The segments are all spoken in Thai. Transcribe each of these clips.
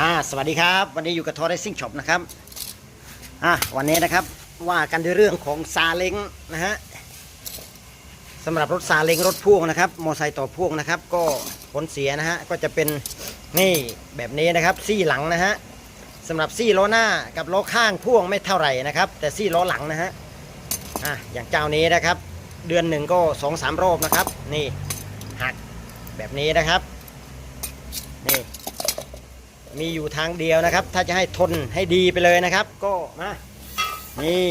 อ่าสวัสดีครับ วันนี้อยู่กับทอร์เรซิ่งช็อปนะครับอะวันนี้นะครับว่ากันด้วยเรื่องของซาเล้งนะฮะสำหรับรถซาเล้งรถพ่วงนะครับมอไซค์ต่อพ่วงนะครับ ก็ผลเสียนะฮะก็จะเป็นนี่แบบนี้นะครับซี่หลังนะฮะสำหรับซี่ล้อหน้ากับล้อข้างพ่วงไม่เท่าไหร่นะครับ แต่ซี่ล้อหลังนะฮะอะอย่างเจ้านี้นะครับ เดือนหนึ่งก็สองสามรอบนะครับ นี่หักแบบนี้นะครับนี่ มีอยู่ทางเดียวนะครับ ถ้าจะให้ทนให้ดีไปเลยนะครับ ก็มานี่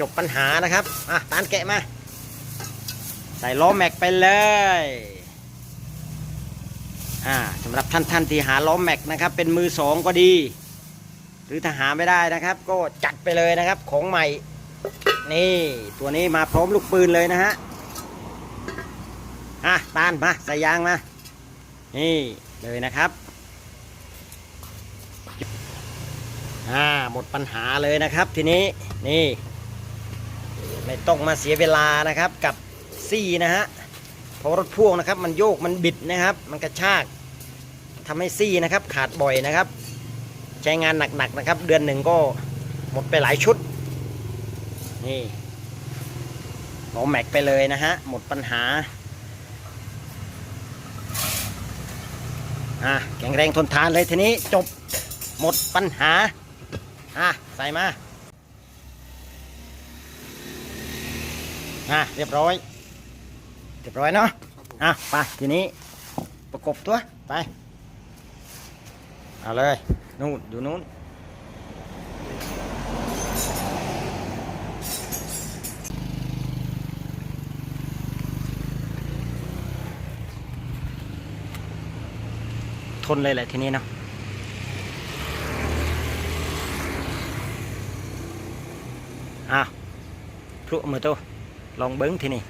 จบปัญหานะครับอะตานแกะมา ใส่ล้อแม็กไปเลยอ่าสำหรับท่านท่านที่หาล้อแม็กนะครับ เป็นมือสองก็ดี หรือถ้าหาไม่ได้นะครับ ก็จัดไปเลยนะครับของใหม่ นี่ตัวนี้มาพร้อมลูกปืนเลยนะฮะอะตานมาใส่ยางมานี่เลยนะครับ อ่า หมดปัญหาเลยนะครับ ทีนี้นี่ ไม่ต้องมาเสียเวลานะครับกับซี่นะฮะเพราะรถพ่วงนะครับ มันโยกมันบิดนะครับ มันกระชากทำให้ซี่นะครับ ขาดบ่อยนะครับ ใช้งานหนักๆนะครับ เดือนหนึ่งก็หมดไปหลายชุด นี่เอาแม็กไปเลยนะฮะหมดปัญหาอะแข็งแรงทนทานเลยทีนี้จบหมดปัญหา อะใส่มาอะเรียบร้อย เรียบร้อยเนาะอะไปทีนี้ประกบตัวไปเอาเลยนู่นอยู่นู้นทนเลยแหละทีนี้เนาะ อ้าวพลุมือโตลองเบิ้งทีนี่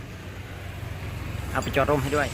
เอาไปจอดร่มให้ด้วย